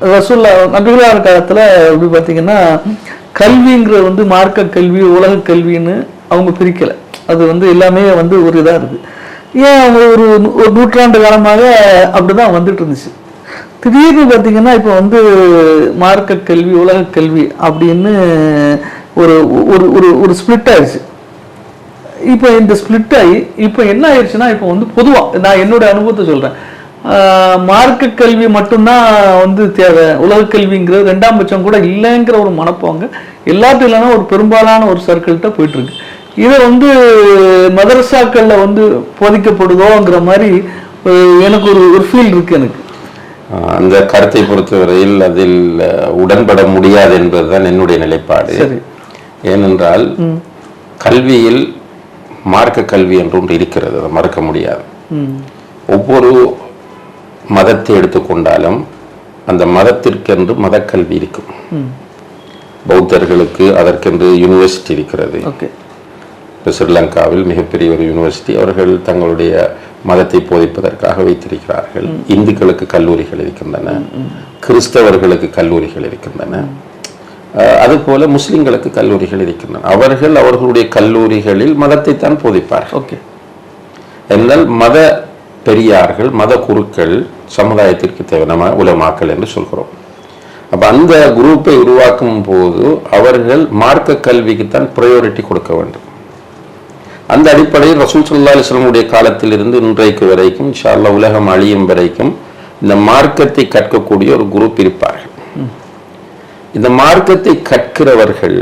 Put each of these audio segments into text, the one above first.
ரசூல்லா நபிகளார் காலத்தில் எப்படி பார்த்தீங்கன்னா கல்விங்கிறது வந்து மார்க்க கல்வி உலக கல்வின்னு அவங்க பிரிக்கலை. அது வந்து எல்லாமே வந்து ஒரு இதாக இருக்குது ஏன் அவங்க ஒரு நூ- ஒரு நூற்றாண்டு காலமாக அப்படிதான் வந்துட்டு இருந்துச்சு. திடீர்னு பார்த்தீங்கன்னா இப்போ வந்து மார்க்க கல்வி உலக கல்வி அப்படின்னு ஒரு ஒரு ஒரு ஒரு ஸ்பிளிட் ஆயிடுச்சு. இப்போ இந்த ஸ்பிளிட் ஆகி இப்போ என்ன ஆயிடுச்சுன்னா இப்போ வந்து பொதுவாக நான் என்னோட அனுபவத்தை சொல்கிறேன் மார்க்க கல்வி மட்டும்தான் வந்து தேவை. உலக கல்விங்கிறது ரெண்டாம் பட்சம் கூட இல்லைங்கிற ஒரு மனப்பாங்க. எல்லாத்துக்கும் இல்லைன்னா ஒரு பெரும்பாலான ஒரு சர்க்கிள்கிட்ட போயிட்டு இருக்கு இதை வந்து மதரசாக்கள்ல வந்து போதிக்கப்படுதோங்கிற மாதிரி எனக்கு ஒரு ஒரு ஃபீல் இருக்கு எனக்கு. அந்த கருத்தை பொறுத்தவரையில் அதில் உடன்பட முடியாது என்பதுதான் என்னுடைய நிலைப்பாடு. ஏனென்றால் கல்வியில் மார்க்க கல்வி என்று ஒன்று இருக்கிறது. அதை மறக்க முடியாது. ஒவ்வொரு மதத்தை எடுத்துக்கொண்டாலும் அந்த மதத்திற்கென்று மதக்கல்வி இருக்கும். பௌத்தர்களுக்கு அதற்கென்று யூனிவர்சிட்டி இருக்கிறது. இப்ப ஸ்ரீலங்காவில் மிகப்பெரிய ஒரு யூனிவர்சிட்டி அவர்கள் தங்களுடைய மதத்தை போதிப்பதற்காக வைத்திருக்கிறார்கள். இந்துக்களுக்கு கல்லூரிகள் இருக்கின்றன. கிறிஸ்தவர்களுக்கு கல்லூரிகள் இருக்கின்றன. அதுபோல முஸ்லிம்களுக்கு கல்லூரிகள் இருக்கின்றன. அவர்கள் அவர்களுடைய கல்லூரிகளில் மதத்தை தான் போதிப்பார்கள். ஓகே. என்றால் மத பெரியார்கள் மத குருக்கள் சமுதாயத்திற்கு தேவையான நம்ம உலமாக்கல் என்று சொல்கிறோம். அப்போ அந்த குரூப்பை உருவாக்கும் போது அவர்கள் மார்க்க கல்விக்கு தான் ப்ரையாரிட்டி கொடுக்க வேண்டும். அந்த அடிப்படையில் ரசூல் சல்லா அலிஸ்லமுடைய காலத்திலிருந்து இன்றைக்கு வரைக்கும் இன்ஷா உலகம் அழியும் வரைக்கும் இந்த மார்க்கத்தை கற்கக்கூடிய ஒரு குரூப் இருப்பார்கள். இந்த மார்க்கத்தை கற்கிறவர்கள்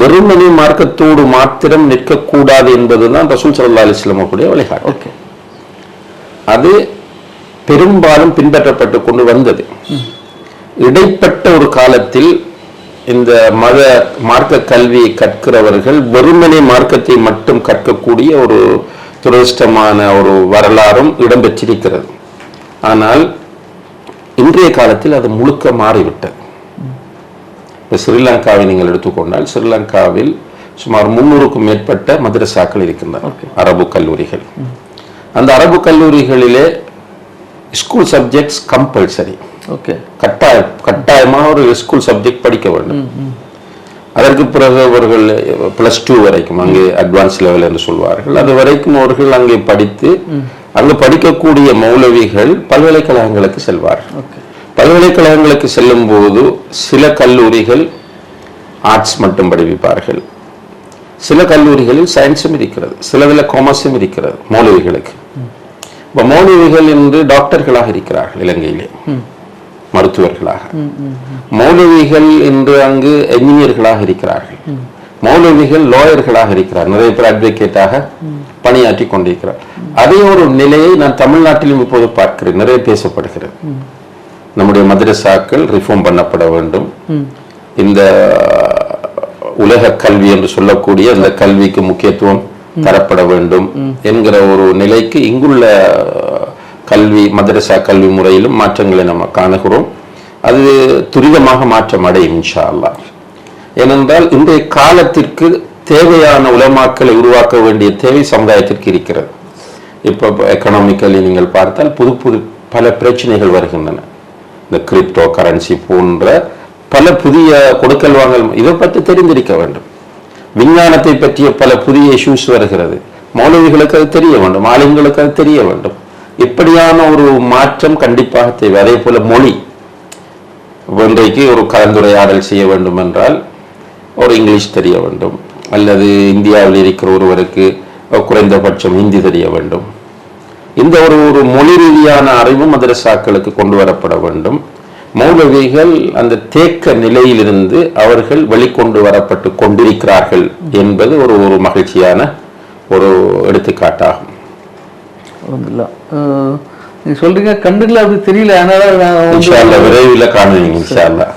வெறுமனே மார்க்கத்தோடு மாத்திரம் நிற்கக்கூடாது என்பதுதான் ரசூல் சல்லா அலிஸ்லமுடைய வழிகாட்டு ஓகே. அது பெரும்பாலும் பின்பற்றப்பட்டு கொண்டு வந்தது. இடைப்பட்ட ஒரு காலத்தில் இந்த மத மார்க்க கல்வியை கற்கிறவர்கள் வெறுமனே மார்க்கத்தை மட்டும் கற்கக்கூடிய ஒரு துரதிருஷ்டமான ஒரு வரலாறும் இடம்பெற்றிருக்கிறது. ஆனால் இன்றைய காலத்தில் அது முழுக்க மாறிவிட்டது. இப்போ ஸ்ரீலங்காவை நீங்கள் எடுத்துக்கொண்டால் ஸ்ரீலங்காவில் சுமார் முன்னூறுக்கும் மேற்பட்ட மதரசாக்கள் இருக்கின்றன. அரபு கல்லூரிகள். அந்த அரபு கல்லூரிகளிலே ஸ்கூல் சப்ஜெக்ட்ஸ் கம்பல்சரி ஓகே கட்டாய கட்டாயமாக ஒரு ஸ்கூல் சப்ஜெக்ட் படிக்க வேண்டும். அதற்கு பிறகு அவர்கள் பிளஸ் டூ வரைக்கும் அங்கே அட்வான்ஸ் லெவல் என்று சொல்வார்கள். அது வரைக்கும் அவர்கள் அங்கே படித்து அங்கு படிக்கக்கூடிய மௌலவிகள் பல்கலைக்கழகங்களுக்கு செல்வார்கள். பல்கலைக்கழகங்களுக்கு செல்லும் போது சில கல்லூரிகள் ஆர்ட்ஸ் மட்டும் படிப்பிப்பார்கள். சில கல்லூரிகளில் சயின்ஸும் இருக்கிறது. சிலதில் காமர்ஸும் இருக்கிறது மௌலவிகளுக்கு. இப்போ மௌலவிகள் என்று டாக்டர்களாக இருக்கிறார்கள் இலங்கையிலே. மருத்துவர்களாக. மௌலவிகள் என்று அங்கு என்ஜினியர்களாக இருக்கிறார்கள். மௌலவிகள் லாயர்களாக இருக்கிறார். நிறைய பேர் அட்வொகேட்டாக பணியாற்றி கொண்டிருக்கிறார். அதே ஒரு நிலையை நான் தமிழ்நாட்டிலும் இப்போது பார்க்கிறேன். நிறைய பேசப்படுகிறது. நம்முடைய மதரசாக்கள் ரிஃபார்ம் பண்ணப்பட வேண்டும். இந்த உலக கல்வி என்று சொல்லக்கூடிய அந்த கல்விக்கு முக்கியத்துவம் தரப்பட வேண்டும் என்கிற ஒரு நிலைக்கு இங்குள்ள கல்வி மதரசா கல்வி முறையிலும் மாற்றங்களை நம்ம காணுகிறோம். அது துரிதமாக மாற்றம் அடையும் இன்ஷா அல்லாஹ் ஏனென்றால் இன்றைய காலத்திற்கு தேவையான உலமாக்களை உருவாக்க வேண்டிய தேவை சமுதாயத்திற்கு இருக்கிறது. இப்போ எக்கனாமிக்கலி நீங்கள் பார்த்தால் புது புது பல பிரச்சனைகள் வருகின்றன. இந்த கிரிப்டோ கரன்சி போன்ற பல புதிய கொடுக்கல் வாங்கல் இதை பற்றி தெரிந்திருக்க வேண்டும். விஞ்ஞானத்தை பற்றிய பல புதிய இஷ்யூஸ் வருகிறது. மௌலவிகளுக்கு அது தெரிய வேண்டும். ஆளுங்களுக்கு அது தெரிய வேண்டும். இப்படியான ஒரு மாற்றம் கண்டிப்பாக தேவை. அதே போல மொழி. இன்றைக்கு ஒரு கலந்துரையாடல் செய்ய வேண்டும் என்றால் ஒரு இங்கிலீஷ் தெரிய வேண்டும். அல்லது இந்தியாவில் இருக்கிற ஒருவருக்கு குறைந்தபட்சம் ஹிந்தி தெரிய வேண்டும். இந்த ஒரு ஒரு மொழி ரீதியான அறிவும் மதரசாக்களுக்கு கொண்டு வரப்பட வேண்டும். மௌலவிகள் அந்த தேக்க நிலையிலிருந்து அவர்கள் வெளிக்கொண்டு வரப்பட்டு கொண்டிருக்கிறார்கள் என்பது ஒரு ஒரு மகிழ்ச்சியான ஒரு எடுத்துக்காட்டாகும். நீங்க சொல்றீங்க கண்ணுல அப்படி தெரியல. அதனால விரைவில் காணுவீங்க இன்ஷா அல்லாஹ்